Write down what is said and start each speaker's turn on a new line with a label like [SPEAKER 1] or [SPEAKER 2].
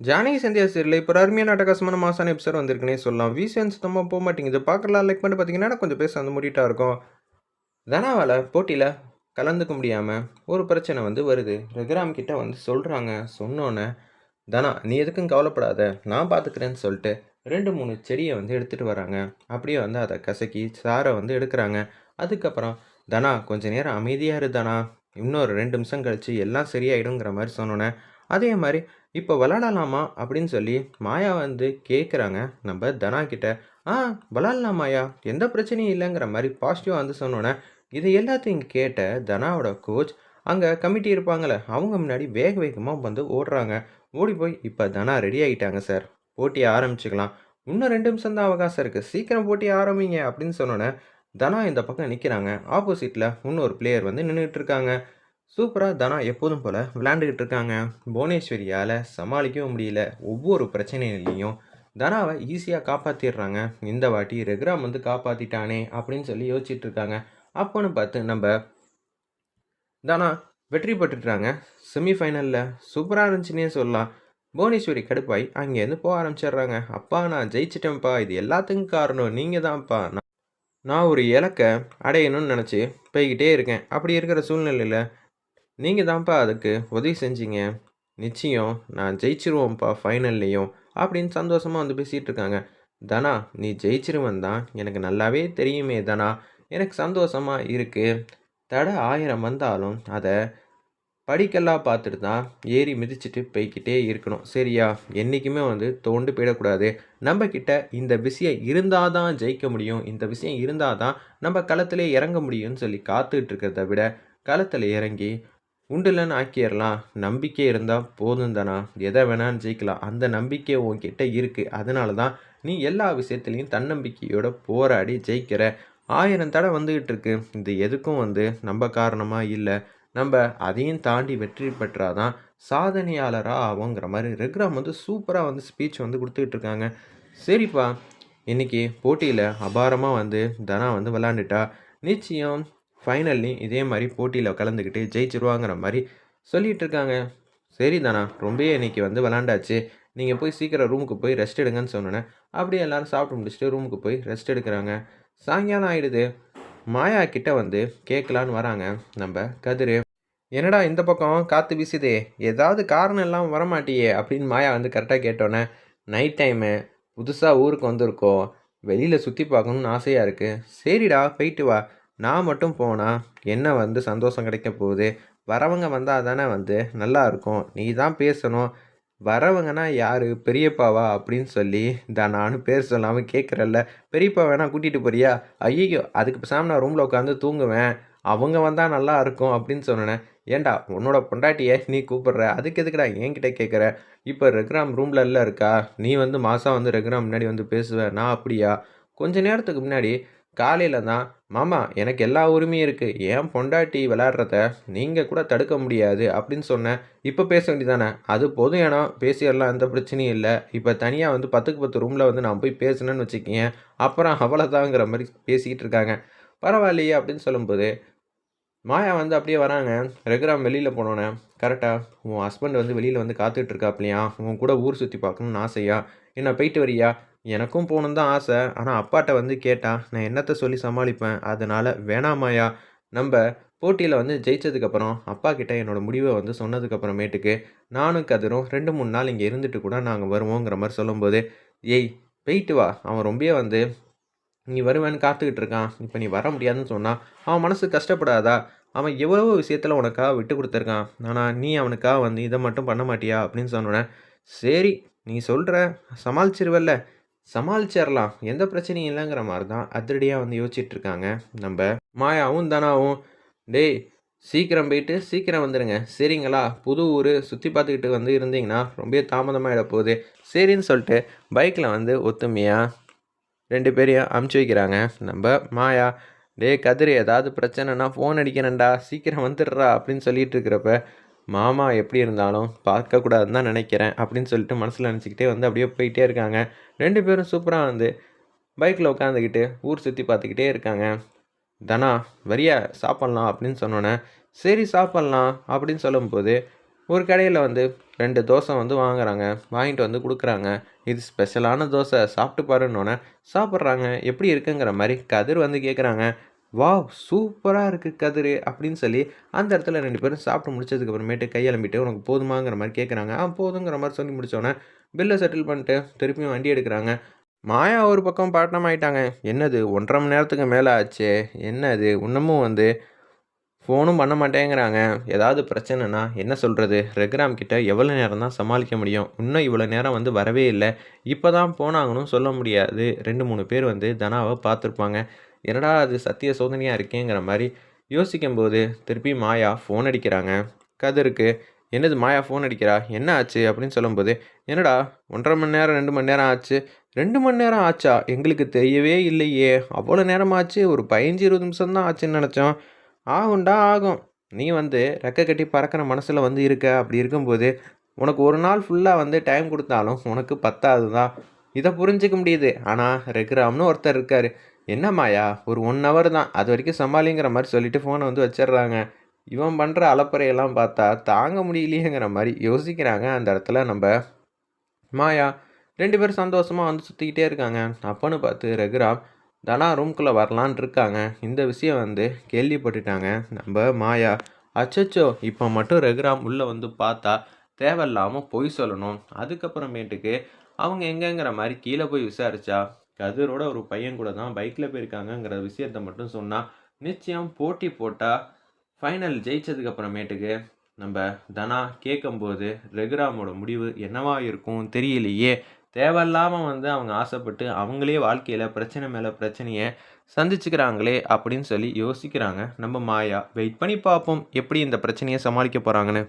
[SPEAKER 1] Janaki Sandhya serial இப்போ அருமையான அட்டகாசமான மாசான எபிசோட் வந்திருக்குன்னே சொல்லலாம். விசியன் சுத்தமாக போக மாட்டேங்குது. பார்க்கலாம் லைக் பண்ணி பார்த்தீங்கன்னா கொஞ்சம் பேச வந்து முடிட்டா இருக்கும். தனாவால் போட்டியில் கலந்துக்க முடியாமல் ஒரு பிரச்சனை வந்து வருது. ரகுராம் கிட்ட வந்து சொல்கிறாங்க சொன்னோன்னே தனா நீ எதுக்கும் கவலைப்படாத. நான் பார்த்துக்கிறேன்னு சொல்லிட்டு ரெண்டு மூணு செடியை வந்து எடுத்துகிட்டு வராங்க. அப்படியே வந்து அதை கசக்கி சாரை வந்து எடுக்கிறாங்க. அதுக்கப்புறம் தனா கொஞ்ச நேரம் அமைதியாக இரு தனா. இன்னொரு ரெண்டு நிமிஷம் கழிச்சு எல்லாம் சரியாயிடுங்கிற மாதிரி சொன்னோன்னே அதே மாதிரி இப்போ விளாடலாமா அப்படின்னு சொல்லி மாயா வந்து கேட்குறாங்க நம்ம தனா கிட்ட ஆ விளாட்லாம் மாயா. எந்த பிரச்சனையும் இல்லைங்கிற மாதிரி பாசிட்டிவாக வந்து சொன்னோன்னே இது எல்லாத்தையும் கேட்ட தனாவோட கோச் அங்கே கமிட்டி இருப்பாங்களே அவங்க முன்னாடி வேக வேகமாக வந்து ஓடுறாங்க. ஓடி போய் இப்போ தனா ரெடி ஆகிட்டாங்க சார் போட்டியை ஆரம்பிச்சுக்கலாம். இன்னும் ரெண்டு நிமிஷம் தான் அவகாசம் இருக்குது சீக்கிரம் போட்டி ஆரம்பிங்க அப்படின்னு சொன்னோன்னே தனா இந்த பக்கம் நிற்கிறாங்க ஆப்போசிட்டில் இன்னொரு பிளேயர் வந்து நின்றுட்டு இருக்காங்க. சூப்பராக தனா எப்போதும் போல் விளையாண்டுக்கிட்டு இருக்காங்க. புவனேஸ்வரியால் சமாளிக்கவும் முடியல. ஒவ்வொரு பிரச்சனையிலையும் தனாவை ஈஸியாக காப்பாற்றிடுறாங்க இந்த வாட்டி ரெகுராம் வந்து காப்பாற்றிட்டானே அப்படின்னு சொல்லி யோசிச்சுட்டு இருக்காங்க. அப்போன்னு பார்த்து நம்ம தனா வெற்றி பெற்றுட்டாங்க. செமிஃபைனலில் சூப்பராக இருந்துச்சுன்னே சொல்லலாம். புவனேஸ்வரி கடுப்பாய் அங்கேருந்து போக ஆரம்பிச்சிடுறாங்க. அப்பா நான் ஜெயிச்சிட்டேன்ப்பா. இது எல்லாத்துக்கும் காரணம் நீங்கள் தான்ப்பா நான் நான் ஒரு இலக்கை அடையணும்னு நினச்சி போய்கிட்டே இருக்கேன். அப்படி இருக்கிற சூழ்நிலையில் நீங்கள் தான்ப்பா அதுக்கு உதவி செஞ்சீங்க. நிச்சயம் நான் ஜெயிச்சிருவோம்ப்பா ஃபைனல்லையும் அப்படின்னு சந்தோஷமாக வந்து பேசிகிட்டு இருக்காங்க. தனா நீ ஜெயிச்சிருவன் தான். எனக்கு நல்லாவே தெரியுமே தனா. எனக்கு சந்தோஷமாக இருக்குது தடை ஆயிரம் வந்தாலும் அதை படிக்கெல்லாம் பார்த்துட்டு தான் ஏறி மிதிச்சிட்டு போய்கிட்டே இருக்கணும். சரியா? என்றைக்குமே வந்து தோண்டு போயிடக்கூடாது. நம்மக்கிட்ட இந்த விஷயம் இருந்தால் தான் ஜெயிக்க முடியும். இந்த விஷயம் இருந்தால் தான் நம்ம களத்திலே இறங்க முடியும்னு சொல்லி காத்துக்கிட்டு இருக்கிறத விட களத்தில் இறங்கி உண்டுலன்னு ஆக்கிடலாம் நம்பிக்கை இருந்தால் போதும் தானா? எதை வேணாலும் ஜெயிக்கலாம். அந்த நம்பிக்கை உன்கிட்ட இருக்குது அதனால தான் நீ எல்லா விஷயத்துலையும் தன்னம்பிக்கையோட போராடி ஜெயிக்கிற. ஆயிரம் தடை வந்துக்கிட்டு இருக்கு. இது எதுக்கும் வந்து நம்ம காரணமாக இல்லை. நம்ம அதையும் தாண்டி வெற்றி பெற்றாதான் சாதனையாளராக ஆகுங்கிற மாதிரி ரெக்ராம் வந்து சூப்பராக வந்து ஸ்பீச் வந்து கொடுத்துக்கிட்டு இருக்காங்க. சரிப்பா. இன்னைக்கு போட்டியில் அபாரமாக வந்து தனா வந்து விளாண்டுட்டா நிச்சயம் ஃபைனல்லையும் இதே மாதிரி போட்டியில் கலந்துக்கிட்டு ஜெயிச்சிருவாங்கிற மாதிரி சொல்லிகிட்டு இருக்காங்க சரி தானா ரொம்பவே இன்னைக்கு வந்து விளாண்டாச்சு. நீங்கள் போய் சீக்கிரம் ரூமுக்கு போய் ரெஸ்ட் எடுங்கன்னு சொன்னோன்னே அப்படியே எல்லோரும் சாப்பிட்டு முடிச்சுட்டு ரூமுக்கு போய் ரெஸ்ட் எடுக்கிறாங்க. சாயங்காலம் ஆகிடுது மாயா கிட்ட வந்து கேட்கலான்னு வராங்க நம்ம கதிர். என்னடா இந்த பக்கம் காற்று வீசுதே? ஏதாவது காரணம் இல்லாமல் வரமாட்டியே? அப்படின்னு மாயா வந்து கரெக்டாக கேட்டோன்னே நைட் டைமு புதுசாக ஊருக்கு வந்திருக்கோம். வெளியில் சுற்றி பார்க்கணுன்னு ஆசையாக இருக்குது சரிடா போயிட்டு வா. நான் மட்டும் போனால் என்ன வந்து சந்தோஷம் கிடைக்க போகுது? வரவங்க வந்தால் தானே வந்து நல்லா இருக்கும். நீ தான் பேசணும். வரவங்கன்னா யார்? பெரியப்பாவா? அப்படின்னு சொல்லி தான் நானும் பேர் சொல்லாமல் கேட்குறல்ல பெரியப்பா வேணா கூட்டிகிட்டு போறியா? ஐயோ அதுக்கு பேசாமல் நான் ரூமில் உட்காந்து தூங்குவேன். அவங்க வந்தால் நல்லா இருக்கும் அப்படின்னு சொன்னேன். ஏன்டா உன்னோட பொண்டாட்டியை நீ கூப்பிடுற? அதுக்கு எதுக்குடா என்கிட்ட கேட்குற இப்போ ரெகுராம் ரூமில் இல்லை இருக்கா? நீ வந்து மாதம் வந்து ரெகுராம் முன்னாடி வந்து பேசுவேன் நான் அப்படியா? கொஞ்ச நேரத்துக்கு முன்னாடி காலையில் தான் மாமா எனக்கு எல்லா உரிமையும் இருக்குது ஏன் பொண்டாட்டி விளையாடுறத நீங்கள் கூட தடுக்க முடியாது அப்படின்னு சொன்னேன் இப்போ பேச வேண்டியதானே அது பொது இடம் பேசிடலாம் எந்த பிரச்சனையும் இல்லை. இப்போ தனியாக வந்து பத்துக்கு பத்து ரூமில் வந்து நான் போய் பேசினேன்னு வச்சுக்கேன் அப்புறம் அவ்வளோதாங்கிற மாதிரி பேசிக்கிட்டு இருக்காங்க. பரவாயில்லையே அப்படின்னு சொல்லும்போது மாயா வந்து அப்படியே வராங்க. ரெகுராம் வெளியில் போனோன்னே கரெக்டாக உன் ஹஸ்பண்ட் வந்து வெளியில் வந்து காத்துட்ருக்காப்லையா உன் கூட ஊர் சுற்றி பார்க்கணுன்னு ஆசையா? என்ன போயிட்டு வரியா? எனக்கும் போகணுன்னு தான் ஆசை. ஆனால் அப்பாட்ட வந்து கேட்டால் நான் என்னத்தை சொல்லி சமாளிப்பேன்? அதனால் வேணாமாயா நம்ம போட்டியில் வந்து ஜெயிச்சதுக்கப்புறம் அப்பா கிட்ட என்னோட முடிவை வந்து சொன்னதுக்கப்புறமேட்டுக்கு நானும் கதிரும் ரெண்டு மூணு நாள் இங்கே இருந்துட்டு கூட நாங்கள் வருவோங்கிற மாதிரி சொல்லும்போது ஏய் போயிட்டு வா. அவன் ரொம்பவே வந்து நீ வருவேன்னு காத்துக்கிட்டு இருக்கான். இப்போ நீ வர முடியாதுன்னு சொன்னால் அவன் மனசு கஷ்டப்படாதா? அவன் எவ்வளவோ விஷயத்தில் உனக்காக விட்டு கொடுத்துருக்கான். ஆனால் நீ அவனுக்காக வந்து இதை மட்டும் பண்ண மாட்டியா? அப்படின்னு சொன்னோன்னே சரி நீ சொல்கிற சமாளிச்சிருவல்ல. சமாளிச்சிடலாம் எந்த பிரச்சனையும் இல்லைங்கிற மாதிரி தான் அதிரடியாக வந்து யோசிச்சுட்ருக்காங்க. நம்ம மாயாவும் தனாவும் டேய் சீக்கிரம் போயிட்டு சீக்கிரம் வந்துடுங்க சரிங்களா? புது ஊர் சுற்றி பார்த்துக்கிட்டு வந்து இருந்தீங்கன்னா ரொம்ப தாமதமாகிட போகுது. சரின்னு சொல்லிட்டு பைக்கில் வந்து ஒத்துமையாக ரெண்டு பேரையும் அமுச்சு வைக்கிறாங்க. நம்ம மாயா டே கதிர் ஏதாவது பிரச்சனைனா ஃபோன் அடிக்கிறேன்டா சீக்கிரம் வந்துடுறா. அப்படின்னு சொல்லிகிட்டு இருக்கிறப்ப மாமா எப்படி இருந்தாலும் பார்க்கக்கூடாதுன்னு தான் நினைக்கிறேன் அப்படின்னு சொல்லிட்டு மனசில் நினச்சிக்கிட்டே வந்து அப்படியே போயிட்டே இருக்காங்க. ரெண்டு பேரும் சூப்பராக வந்து பைக்கில் உட்காந்துக்கிட்டு ஊர் சுற்றி பார்த்துக்கிட்டே இருக்காங்க. தனா வரியா சாப்பிட்லாம் அப்படின்னு சொன்னோன்னே சரி சாப்பிட்லாம் அப்படின்னு சொல்லும்போது ஒரு கடையில் வந்து ரெண்டு தோசை வந்து வாங்குறாங்க. வாங்கிட்டு வந்து கொடுக்குறாங்க. இது ஸ்பெஷலான தோசை சாப்பிட்டு பாருன்னொன்னே சாப்பிட்றாங்க. எப்படி இருக்குங்கிற மாதிரி கதிர் வந்து கேட்குறாங்க வாவ் சூப்பராக இருக்குது கதிர் அப்படின்னு சொல்லி அந்த இடத்துல ரெண்டு பேரும் சாப்பிட்டு முடிச்சதுக்கப்புறமேட்டு அப்புறமேட்டு உனக்கு போதுமாங்கிற மாதிரி கேட்குறாங்க ஆ போதுங்கிற மாதிரி சொல்லி முடித்தோன்னே பில்லை செட்டில் பண்ணிட்டு திருப்பியும் வண்டி எடுக்கிறாங்க. மாயா ஒரு பக்கம் பாட்டம் ஆகிட்டாங்க என்னது ஒன்றரை மணி நேரத்துக்கு மேலே ஆச்சு? என்னது? இன்னமும் வந்து ஃபோனும் பண்ண மாட்டேங்கிறாங்க. ஏதாவது பிரச்சனைனா என்ன சொல்கிறது ரெகுராம் கிட்ட எவ்வளோ நேரம் தான் சமாளிக்க முடியும்? இன்னும் இவ்வளோ நேரம் வந்து வரவே இல்லை. இப்போ தான் போனாங்கன்னு சொல்ல முடியாது. ரெண்டு மூணு பேர் வந்து தனாவை பார்த்துருப்பாங்க. என்னடா அது சத்திய சோதனையாக இருக்கேங்கிற மாதிரி யோசிக்கும்போது திருப்பி மாயா ஃபோன் அடிக்கிறாங்க. கதிருக்கு என்னது மாயா ஃபோன் அடிக்கிறா? என்ன ஆச்சு? அப்படின்னு சொல்லும்போது என்னடா ஒன்றரை மணி நேரம் ரெண்டு மணி நேரம் ஆச்சு. ரெண்டு மணி நேரம் ஆச்சா? எங்களுக்கு தெரியவே இல்லையே. அவ்வளோ நேரம் ஆச்சு ஒரு பதினஞ்சு இருபது நிமிஷம் தான் ஆச்சுன்னு நினச்சோம். ஆகும்டா ஆகும். நீ வந்து ரெக்கை கட்டி பறக்கிற மனசில் வந்து இருக்க. அப்படி இருக்கும்போது உனக்கு ஒரு நாள் ஃபுல்லாக வந்து டைம் கொடுத்தாலும் உனக்கு பத்தாது தான் இதை புரிஞ்சிக்க முடியுது. ஆனால் ரெகுராம்னு ஒருத்தர் இருக்கார். என்ன மாயா? ஒரு ஒன் ஹவர் தான். அது வரைக்கும் சமாளிங்கிற மாதிரி சொல்லிட்டு ஃபோனை வந்து வச்சிடுறாங்க இவன் பண்ணுற அலப்பறையெல்லாம் பார்த்தா தாங்க முடியலையேங்கிற மாதிரி யோசிக்கிறாங்க. அந்த இடத்துல நம்ம மாயா ரெண்டு பேரும் சந்தோஷமாக வந்து சுற்றிக்கிட்டே இருக்காங்க. அப்பன்னு பார்த்து ரகுராம் தனா ரூம்குள்ளே வரலான் இருக்காங்க. இந்த விஷயம் வந்து கேள்விப்பட்டுட்டாங்க. நம்ம மாயா அச்சச்சோ இப்போ மட்டும் ரகுராம் உள்ளே வந்து பார்த்தா தேவையில்லாமல் பொய் சொல்லணும். அதுக்கப்புறமேட்டுக்கு அவங்க எங்கேங்கிற மாதிரி கீழே போய் விசாரிச்சா கதிரோட ஒரு பையன் கூட தான் பைக்கில் போயிருக்காங்கங்கிற விஷயத்த மட்டும் சொன்னால் நிச்சயம் போட்டி போட்டால் ஃபைனல் ஜெயித்ததுக்கு அப்புறமேட்டுக்கு நம்ம தனா கேட்கும்போது ரெகுராமோட முடிவு என்னவா இருக்கும் தெரியலையே. தேவையில்லாமல் வந்து அவங்க ஆசைப்பட்டு அவங்களே வாழ்க்கையில் பிரச்சனை மேலே பிரச்சனையை சந்திச்சுக்கிறாங்களே அப்படின்னு சொல்லி யோசிக்கிறாங்க. நம்ம மாயா வெயிட் பண்ணி பார்ப்போம் எப்படி இந்த பிரச்சனையை சமாளிக்க போகிறாங்கன்னு